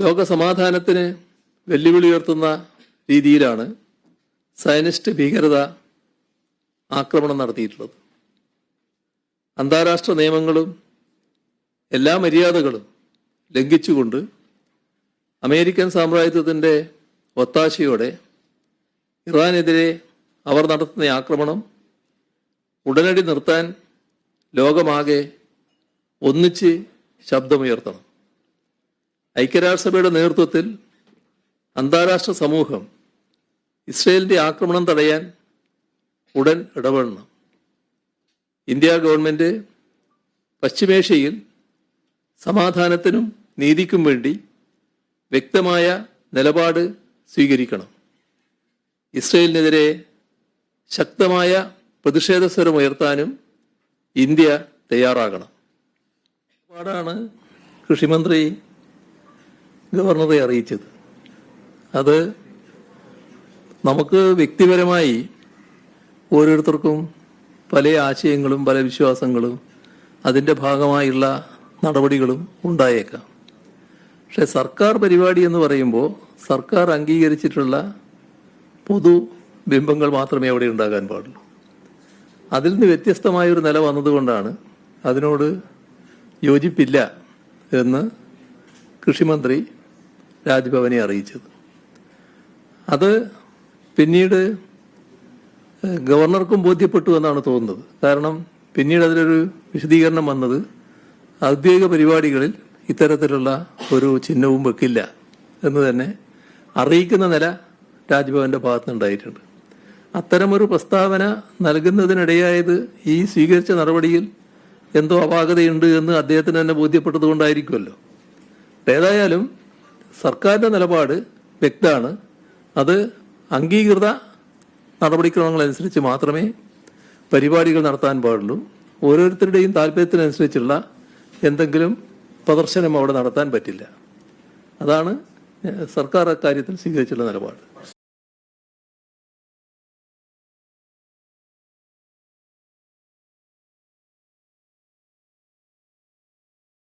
ലോക സമാധാനത്തിന് വെല്ലുവിളി ഉയർത്തുന്ന രീതിയിലാണ് സയനിസ്റ്റ് ഭീകരത ആക്രമണം നടത്തിയിട്ടുള്ളത്. അന്താരാഷ്ട്ര നിയമങ്ങളും എല്ലാ മര്യാദകളും ലംഘിച്ചുകൊണ്ട് അമേരിക്കൻ സാമ്രാജ്യത്വത്തിന്റെ ഒത്താശയോടെ ഇറാനെതിരെ അവർ നടത്തുന്ന ആക്രമണം ഉടനടി നിർത്താൻ ലോകമാകെ ഒന്നിച്ച് ശബ്ദമുയർത്തണം. ഐക്യരാഷ്ട്രസഭയുടെ നേതൃത്വത്തിൽ അന്താരാഷ്ട്ര സമൂഹം ഇസ്രയേലിന്റെ ആക്രമണം തടയാൻ ഉടൻ ഇടപെടണം. ഇന്ത്യ ഗവൺമെന്റ് പശ്ചിമേഷ്യയിൽ സമാധാനത്തിനും നീതിക്കും വേണ്ടി വ്യക്തമായ നിലപാട് സ്വീകരിക്കണം. ഇസ്രയേലിനെതിരെ ശക്തമായ പ്രതിഷേധ സ്വരം ഉയർത്താനും ഇന്ത്യ തയ്യാറാകണം. നിലപാടാണ് കൃഷിമന്ത്രി ഗവർണറെ അറിയിച്ചത്. അത് നമുക്ക് വ്യക്തിപരമായി ഓരോരുത്തർക്കും പല ആശയങ്ങളും പല വിശ്വാസങ്ങളും അതിന്റെ ഭാഗമായുള്ള നടപടികളും ഉണ്ടായേക്കാം. പക്ഷെ സർക്കാർ പരിപാടി എന്ന് പറയുമ്പോൾ സർക്കാർ അംഗീകരിച്ചിട്ടുള്ള പൊതു ബിംബങ്ങൾ മാത്രമേ അവിടെ ഉണ്ടാകാൻ പാടുള്ളൂ. അതിൽ നിന്ന് വ്യത്യസ്തമായൊരു നില വന്നതുകൊണ്ടാണ് അതിനോട് യോജിപ്പില്ല എന്ന് കൃഷിമന്ത്രി രാജ്ഭവനെ അറിയിച്ചത്. അത് പിന്നീട് ഗവർണർക്കും ബോധ്യപ്പെട്ടു എന്നാണ് തോന്നുന്നത്. കാരണം പിന്നീട് അതിലൊരു വിശദീകരണം വന്നത് ഔദ്യോഗിക പരിപാടികളിൽ ഇത്തരത്തിലുള്ള ഒരു ചിഹ്നവും വെക്കില്ല എന്ന് തന്നെ അറിയിക്കുന്ന നില രാജ്ഭവന്റെ ഭാഗത്തുനിന്നുണ്ടായിട്ടുണ്ട്. അത്തരമൊരു പ്രസ്താവന നൽകുന്നതിനിടയായത് ഈ സ്വീകരിച്ച നടപടിയിൽ എന്തോ അപാകതയുണ്ട് എന്ന് അദ്ദേഹത്തിന് തന്നെ ബോധ്യപ്പെട്ടതുകൊണ്ടായിരിക്കുമല്ലോ. ഏതായാലും സർക്കാരിന്റെ നിലപാട് വ്യക്തമാണ്. അത് അംഗീകൃത നടപടിക്രമങ്ങളനുസരിച്ച് മാത്രമേ പരിപാടികൾ നടത്താൻ പാടുള്ളൂ. ഓരോരുത്തരുടെയും താല്പര്യത്തിനനുസരിച്ചുള്ള എന്തെങ്കിലും പ്രദർശനം അവിടെ നടത്താൻ പറ്റില്ല. അതാണ് സർക്കാർ അക്കാര്യത്തിൽ സ്വീകരിച്ചുള്ള നിലപാട്.